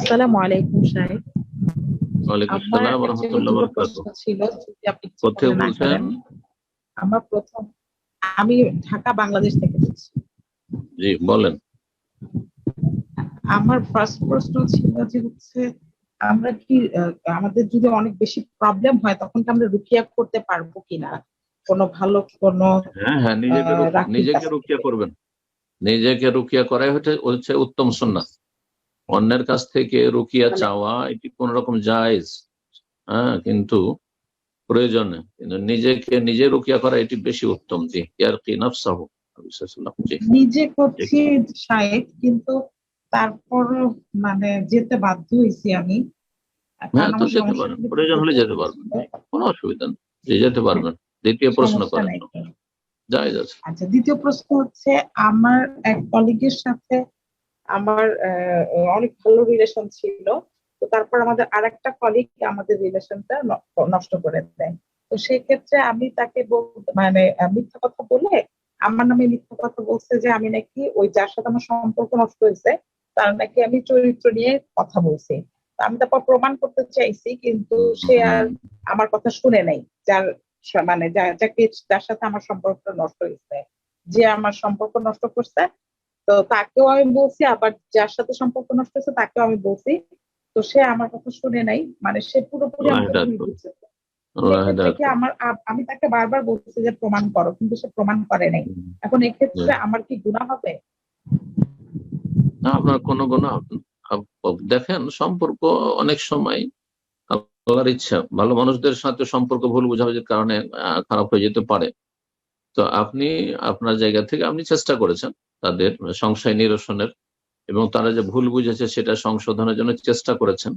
আসসালামু আলাইকুম সাহেব। আমার প্রথম আমি ঢাকা বাংলাদেশ থেকে বলছি। জি বলেন। আমার ফার্স্ট প্রশ্ন ছিল যে হচ্ছে আমরা কি আমাদের যদি অনেক বেশি প্রবলেম হয় তখন কি আমরা রুকিয়া করতে পারব কিনা? কোনো ভালো কোনো হ্যাঁ হ্যাঁ নিজেকে নিজেকে রুকিয়া করবেন। নিজেকে রুকিয়া করাই হচ্ছে হচ্ছে উত্তম সুন্নাত। অন্যের কাছ থেকে রুকিয়া মানে- চাওয়া এটি কোন রকম জায়েজ হ্যাঁ কিন্তু প্রয়োজনে কিন্তু নিজেকে নিজে রুকিয়া করা এটি বেশি উত্তম। জি ইয়ার কি নফসাহু নিজে করছি সাহেব কিন্তু তারপর মানে যেতে বাধ্য হয়েছি আমি। হ্যাঁ তো যেতে ছিল প্রয়োজন হলে যেতে পারবেন। কোনো অসুবিধা নেই। যেতে পারবেন। দ্বিতীয় প্রশ্ন করেন। জায়েজ আছে। আচ্ছা দ্বিতীয় প্রশ্ন হচ্ছে আমার এক কলিগের সাথে আমার অনেক ভালো রিলেশন ছিল। তো তারপর আমাদের আর আরেকটা কলিগ আমাদের রিলেশনটা নষ্ট করে দেয়। তো সেই ক্ষেত্রে আমি তাকে মানে মিথ্যা কথা বলে আমার নামে মিথ্যা কথা বলছে যে আমি নাকি ওই যার সাথে আমার সম্পর্ক নষ্ট হয়েছে, তার নাকি আমি চরিত্র নিয়ে কথা বলছি। আমি তারপর প্রমাণ করতে চাইছি, কিন্তু সে আর আমার কথা শুনে নাই, যার মানে যাকে, যার সাথে আমার সম্পর্কটা নষ্ট হয়েছে। যে আমার সম্পর্ক নষ্ট করছে তো তাকেও আমি বলছি আবার যার সাথে সম্পর্ক নষ্ট হয়েছে তাকেও আমি বলছি। তো সে আমার কথা শুনে নাই মানে সে পুরোপুরি আমার আমি তাকে বারবার বলছি যে প্রমাণ করো কিন্তু সে প্রমাণ করে নাই। এখন এক্ষেত্রে আমার কি গুণা হবে? না আপনার কোনো গুণা দেখেন সম্পর্ক অনেক সময় আল্লাহর ইচ্ছা। ভালো মানুষদের সাথে সম্পর্ক ভুল বোঝাবুঝির কারণে খারাপ হয়ে যেতে পারে। তো আপনি আপনার জায়গা থেকে আপনি চেষ্টা করেছেন তাদের সংশয় নিরসনের এবং তারা যে ভুল বুঝেছে সেটা সংশোধনের জন্য চেষ্টা করেছেন।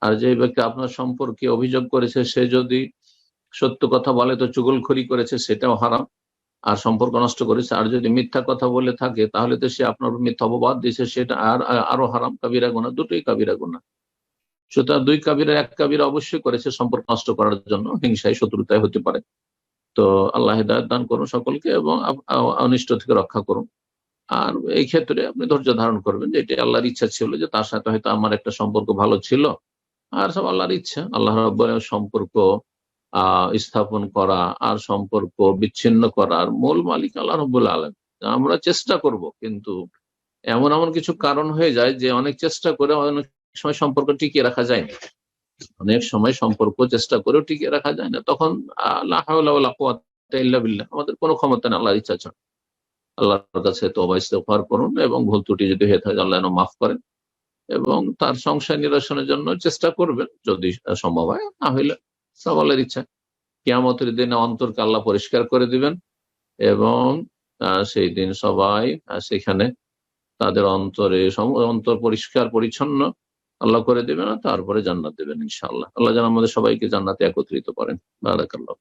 আর যে ব্যক্তি আপনার সম্পর্কে অভিযোগ করেছে, সে যদি সত্য কথা বলে তো চুগলখড়ি করেছে, সেটাও হারাম। আর সম্পর্ক নষ্ট করেছে। আর যদি মিথ্যা কথা বলে থাকে, তাহলে তো সে আপনার মিথ্যা অপবাদ দিয়েছে, সেটা আর- আরও হারাম। কাবিরা গোনা, দুটোই কাবিরা গোনা। সুতরাং দুই কাবিরা, এক কাবিরা অবশ্যই করেছে সম্পর্ক নষ্ট করার জন্য। হিংসায় শত্রুতায় হতে পারে। তো আল্লাহ হেদায়ত দান করুন সকলকে এবং অনিষ্ট থেকে রক্ষা করুন। আর এই ক্ষেত্রে আপনি ধৈর্য ধারণ করবেন যে এটা আল্লাহর ইচ্ছা ছিল যে তার সাথে হয়তো আমার একটা সম্পর্ক ভালো ছিল। আর সব আল্লাহর ইচ্ছা। আল্লাহ রাব্বুল সম্পর্ক স্থাপন করা আর সম্পর্ক বিচ্ছিন্ন করার মূল মালিক আল্লাহ রব্বুল আলম আমরা চেষ্টা করব কিন্তু এমন এমন কিছু কারণ হয়ে যায় যে অনেক চেষ্টা করে অনেক সময় সম্পর্ক টিকিয়ে রাখা যায় না। অনেক সময় সম্পর্ক চেষ্টা করেও টিকিয়ে রাখা যায় না। তখন বিল্লাহ, আমাদের কোনো ক্ষমতা নেই, আল্লাহর ইচ্ছা ছাড়া। আল্লাহর কাছে তওবা ইস্তেগফার করুন এবং ভুল ত্রুটি যদি হয়ে থাকে, আল্লাহ মাফ করেন এবং তার সংশয় নিরসনের জন্য চেষ্টা করবেন, যদি সম্ভব হয়। না হইলে সব আল্লাহর ইচ্ছা। কিয়ামতের দিনে অন্তরকে আল্লাহ পরিষ্কার করে দিবেন এবং সেই দিন সবাই সেখানে তাদের অন্তরে অন্তর পরিষ্কার, পরিচ্ছন্ন আল্লাহ করে দেবেন তারপরে জান্নাত দেবেন ইনশাআল্লাহ। আল্লাহ যেন আমাদের সবাইকে জান্নাতে একত্রিত করেন। বারাকাল্লাহ